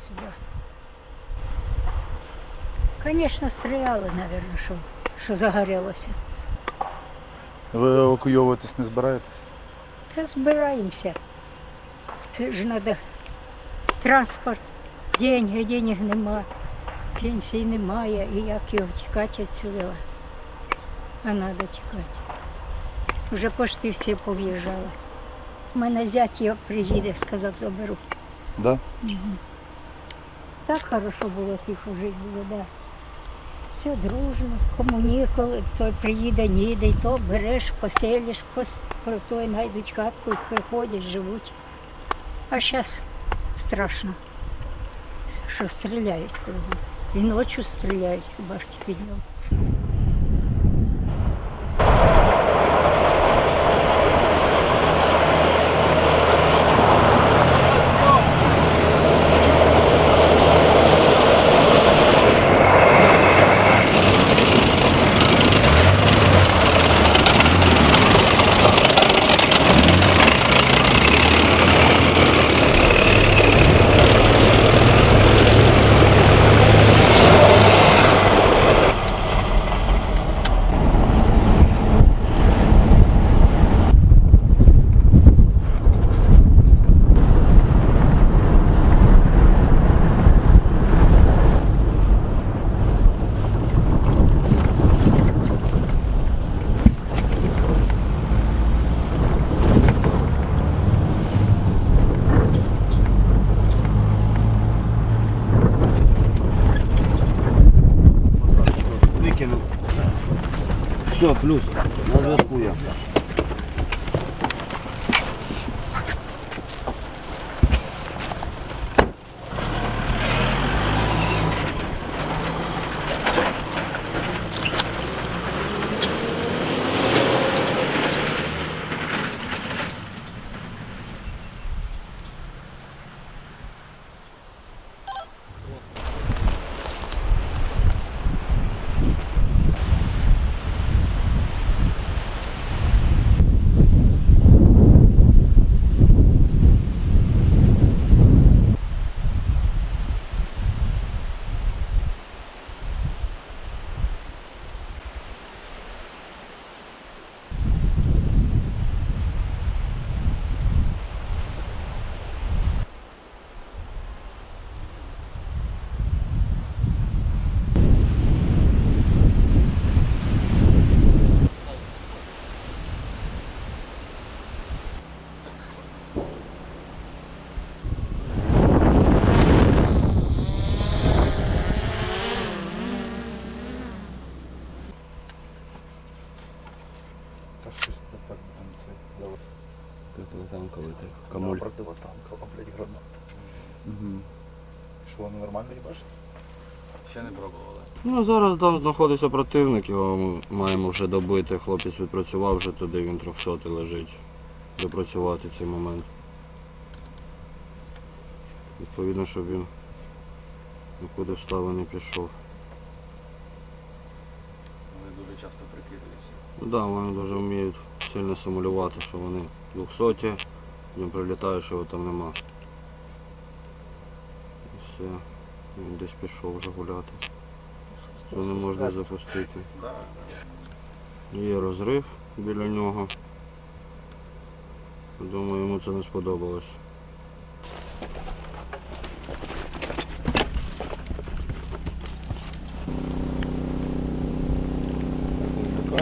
сюди. Звісно, стріляли, мабуть, що, що загорілося. Ви евакуйовуватись не збираєтесь? Та збираємося. Це ж треба транспорт, деньги, денег нема, пенсії немає, і як його тікати відсюди. А треба тікати. Вже почти всі пов'їжджали. У мене зять як приїде, сказав, заберу. Да? Так хорошо було, тихо жити було, да. Все дружно, кому ніколи, той приїде, ніде, і то береш, поселиш, пос... про той знайдуть хатку приходять, живуть. А зараз страшно, що стріляють кругом. І ночі стріляють, хіба ж ті підняв. Нормально їбашать? Ще не пробували. Ну зараз там знаходиться противник, його маємо вже добити. Хлопець відпрацював вже туди, він 300 лежить. Допрацювати цей момент. Відповідно, щоб він нікуди встави не пішов. Вони дуже часто прикидаються. Ну да, вони дуже вміють сильно симулювати, що вони 200, він прилітає, що його там нема. Все. Він десь пішов вже гуляти. Його не можна запустити. Є розрив біля нього. Думаю, йому це не сподобалось.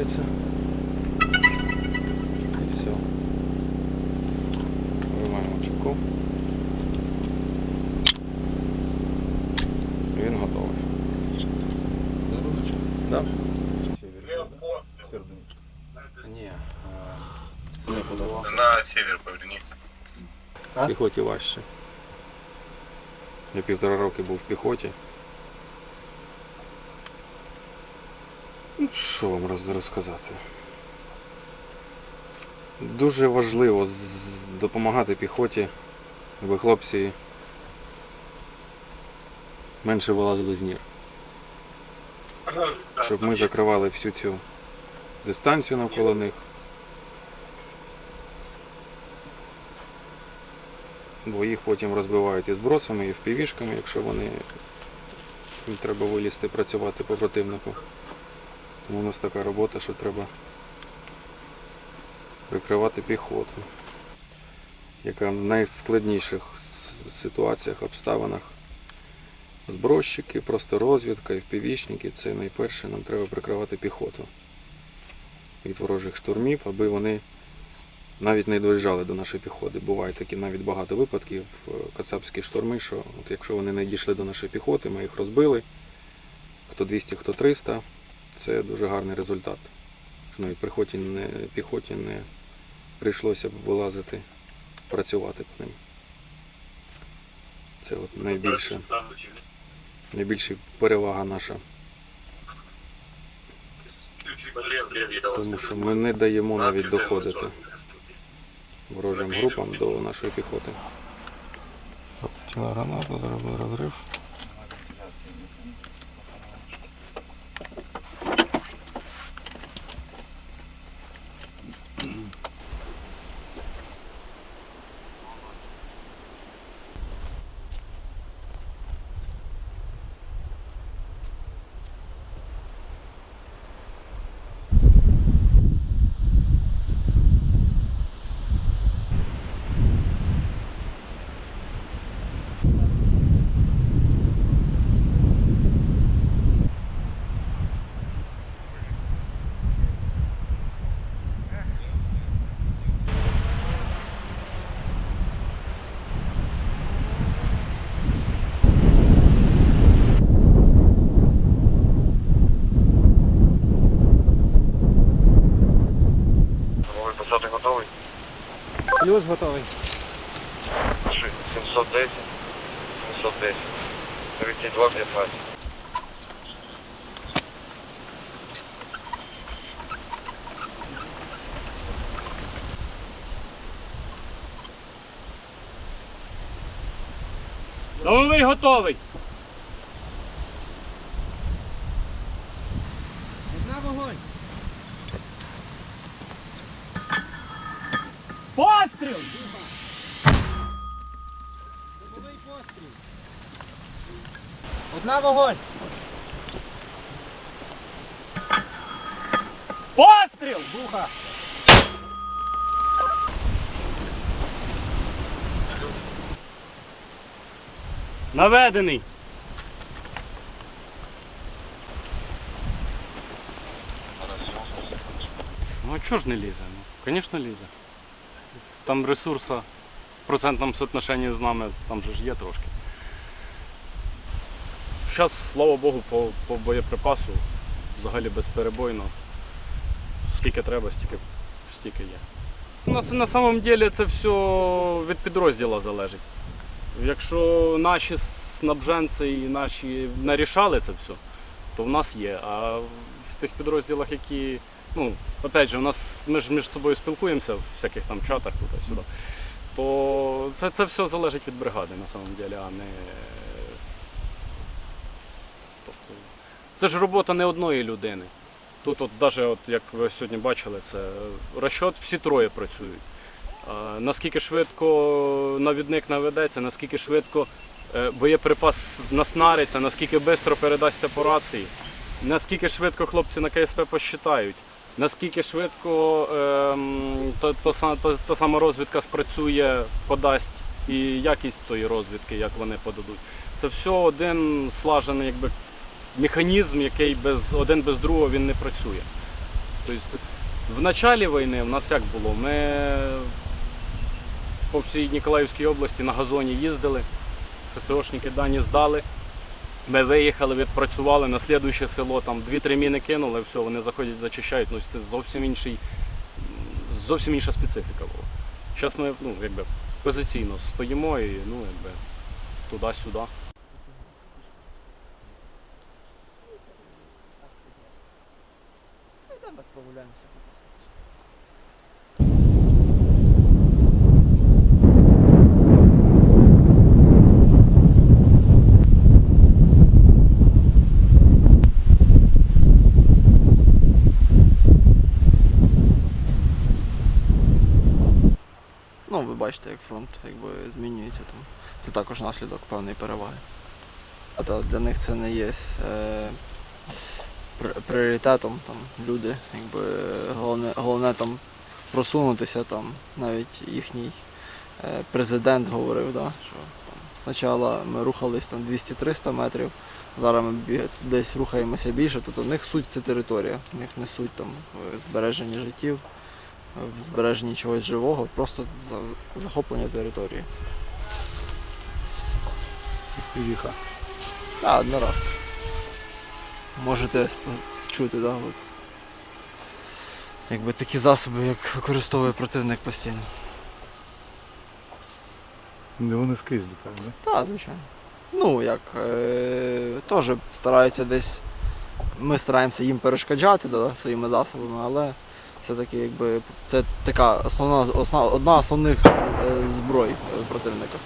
І все. Виймаємо чеку. Він готовий. Да? Ні. Це не подавав. На север поверни. В піхоті важче. Я півтора роки був в піхоті. Ну, Що вам розказати? Дуже важливо допомагати піхоті, аби хлопці менше вилазили з нір. Щоб ми закривали всю цю дистанцію навколо них. Бо їх потім розбивають і збросами, і впівішками, якщо вони треба вилізти працювати по противнику. Тому у нас така робота, що треба прикривати піхоту, яка в найскладніших ситуаціях, обставинах. Збросчики, просто розвідка і впівішники це найперше нам треба прикривати піхоту від ворожих штурмів, аби вони навіть не доїжджали до нашої піхоти. Буває такі навіть багато випадків, е, кацапські штурми, що от якщо вони не дійшли до нашої піхоти, ми їх розбили, хто 200, хто 300, це дуже гарний результат. Що навіть піхоті не, піхоті не прийшлося б вилазити, працювати по ним. Це от найбільше, найбільша перевага наша. Тому що ми не даємо навіть доходити ворожим групам до нашої піхоти. Тіла гранату, зробили розрив. Новий посади готовий? Плюс готовий. 710. 710. 32 15. Новий готовий. Одна вогонь. Постріл! Одна вогонь. Постріл! Буха! Наведений. Ну а чого ж не лізе? Ну, звісно, лізе. Там ресурса в процентному соотношенні з нами там же ж є трошки. Зараз, слава Богу, по, по боєприпасу взагалі безперебойно. Скільки треба, стільки, стільки є. На, на самом деле це все від підрозділу залежить. Якщо наші снабженці і наші нарішали це все, то в нас є. А в тих підрозділах, які ну, опять же, у нас ми ж між собою спілкуємося в всяких там чатах туди-сюди. То це, це все залежить від бригади на самом деле, а не. Тобто, це ж робота не одної людини. Тут, от, навіть, от, як ви сьогодні бачили, це розчот, всі троє працюють. Наскільки швидко навідник наведеться, наскільки швидко е, боєприпас наснариться, наскільки швидко передасться по рації, наскільки швидко хлопці на КСП посчитають, наскільки швидко ем, то, то, то, та сама розвідка спрацює, подасть і якість тої розвідки, як вони подадуть. Це все один слажений якби, механізм, який без, один без другого він не працює. Тобто, в началі війни в нас як було? Ми по всій Ніколаївській області на газоні їздили, ССОшники дані здали. Ми виїхали, відпрацювали на слідуюче село, там 2-3 міни кинули, все, вони заходять, зачищають. Ну, це зовсім інший, зовсім інша специфіка була. Зараз ми ну, якби, позиційно стоїмо і ну, якби, туди-сюди. Так прогуляємося. Ну, ви бачите. як фронт якби, змінюється. Тому це також наслідок певної переваги. А для них це не є е, пріоритетом. Там, люди, якби, головне, головне там просунутися. Там, навіть їхній е, президент говорив, да, що там, спочатку ми рухались там 200-300 метрів, зараз ми десь рухаємося більше, тобто в них суть це територія, в них не суть там в збереженні життів, в збереженні чогось живого, просто за- захоплення території. Віха. Так, один раз. Можете чути, да, от. Якби такі засоби, як використовує противник постійно. Ну вони скрізь літають, да? Так, звичайно. Ну, як, е, теж стараються десь. Ми стараємося їм перешкоджати да, своїми засобами, але все-таки якби, це така основна, основна одна основних е, зброй е, противника.